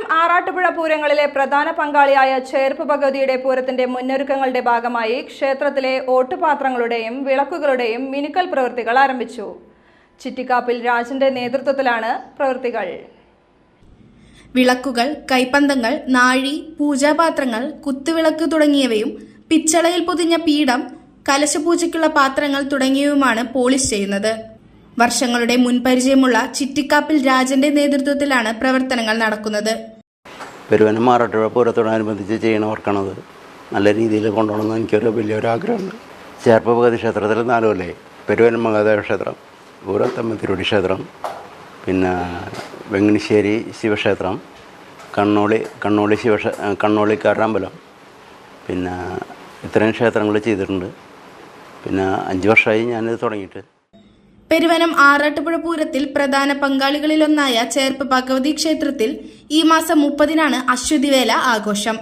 പെരുവനം ആറാട്ടുപുഴ പൂരങ്ങളിലെ പ്രധാന പങ്കാളിയായ ചേർപ്പ് ഭഗവതിയുടെ പൂരത്തിന്റെ മുന്നൊരുക്കങ്ങളുടെ ഭാഗമായി ക്ഷേത്രത്തിലെ ഓട്ടുപാത്രങ്ങളുടെയും വിളക്കുകളുടെയും മിനുക്കൽ പ്രവൃത്തികൾ ആരംഭിച്ചു. ചിറ്റിക്കാപ്പിൽ രാജന്റെ നേതൃത്വത്തിലാണ് പ്രവൃത്തികൾ. വിളക്കുകൾ കൈപ്പന്തങ്ങൾ നാഴി പൂജാപാത്രങ്ങൾ കുത്തുവിളക്ക് തുടങ്ങിയവയും പിച്ചളയിൽ പൊതിഞ്ഞ പീഠം കലശപൂജയ്ക്കുള്ള പാത്രങ്ങൾ തുടങ്ങിയവയുമാണ് പോളിഷ് ചെയ്യുന്നത്. വർഷങ്ങളുടെ മുൻപരിചയമുള്ള ചിറ്റിക്കാപ്പിൽ രാജന്റെ നേതൃത്വത്തിലാണ് പ്രവർത്തനങ്ങൾ നടക്കുന്നത്. പെരുവനം മാറാട്ടുഴ പൂരത്തോടനുബന്ധിച്ച് ചെയ്യണ വർക്കാണത്. നല്ല രീതിയിൽ കൊണ്ടുപോകണമെന്ന് എനിക്കൊരു വലിയൊരു ആഗ്രഹമുണ്ട് ചേർപ്പ് ഭഗതി ക്ഷേത്രത്തിൽ നാലുമല്ലേ പെരുവനം മഹാദേവ ക്ഷേത്രം പൂരത്തമ്മ തിരുവടി ക്ഷേത്രം പിന്നെ വെങ്ങണിശ്ശേരി ശിവക്ഷേത്രം കണ്ണോളി കണ്ണോളി ശിവക്ഷേ കണ്ണോളി അമ്പലം. പിന്നെ ഇത്രയും ക്ഷേത്രങ്ങൾ ചെയ്തിട്ടുണ്ട്. പിന്നെ അഞ്ച് വർഷമായി ഞാനിത് തുടങ്ങിയിട്ട്. പെരുവനം ആറാട്ടുപുഴ പൂരത്തിൽ പ്രധാന പങ്കാളികളിലൊന്നായ ചേർപ്പ് ഭഗവതി ക്ഷേത്രത്തിൽ ഈ മാസം മുപ്പതിനാണ് അശ്വതിവേല ആഘോഷം.